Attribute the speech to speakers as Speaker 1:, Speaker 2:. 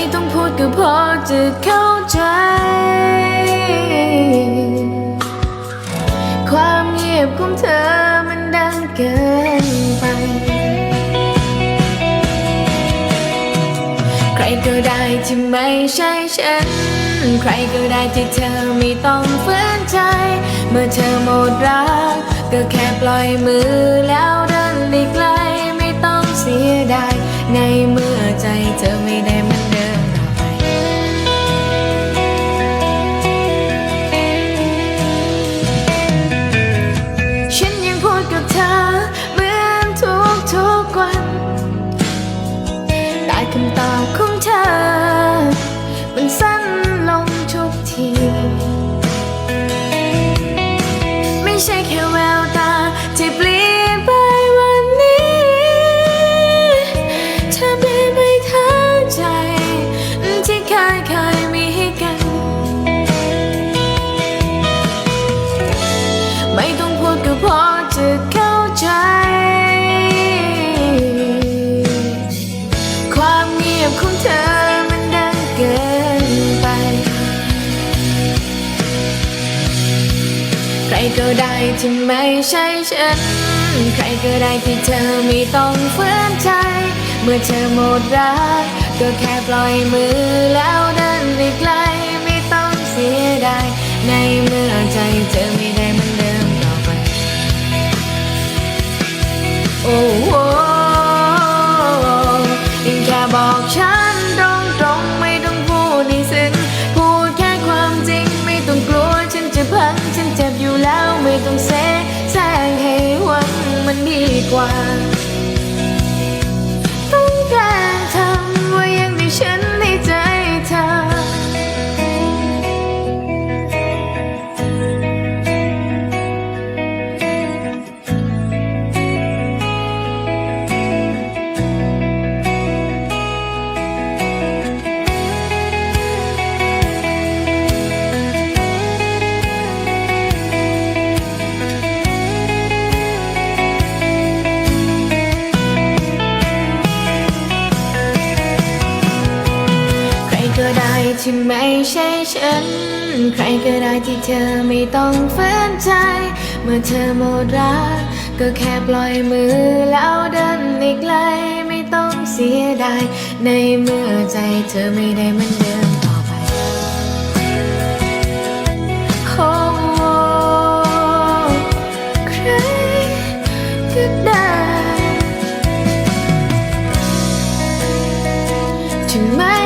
Speaker 1: ไม่ต้องพูดก็พอจะเข้าใจ ความเงียบของเธอมันดังเกินไป ใครก็ได้ที่ไม่ใช่ฉัน ใครก็ได้ที่เธอไม่ต้องฝืนใจ เมื่อเธอหมดรัก ก็แค่ปล่อยมือแล้วเดินหลีกไกล ไม่ต้องเสียดายในเมื่อใจเธอไม่ได้ แต่ ก็ได้ที่ไม่ใช่ฉัน ใครก็ได้ที่เธอไม่ต้องฝืนใจ เมื่อเธอหมดรัก ก็แค่ปล่อยมือแล้วเดินไปไกลไม่ต้องเสียดายในเมื่อใจเธอไม่ได้ มั ก็ได้ที่ไม่ใช่ฉัน ใครก็ได้ที่เธอไม่ต้องฝืนใจ เมื่อเธอหมดรัก ก็แค่ปล่อยมือแล้วเดินอีกเลยไม่ต้องเสียดายในเมื่อใจเธอไม่ได้เหมือนเดิมต่อไปโอ้ใครก็ได้ถึงแม้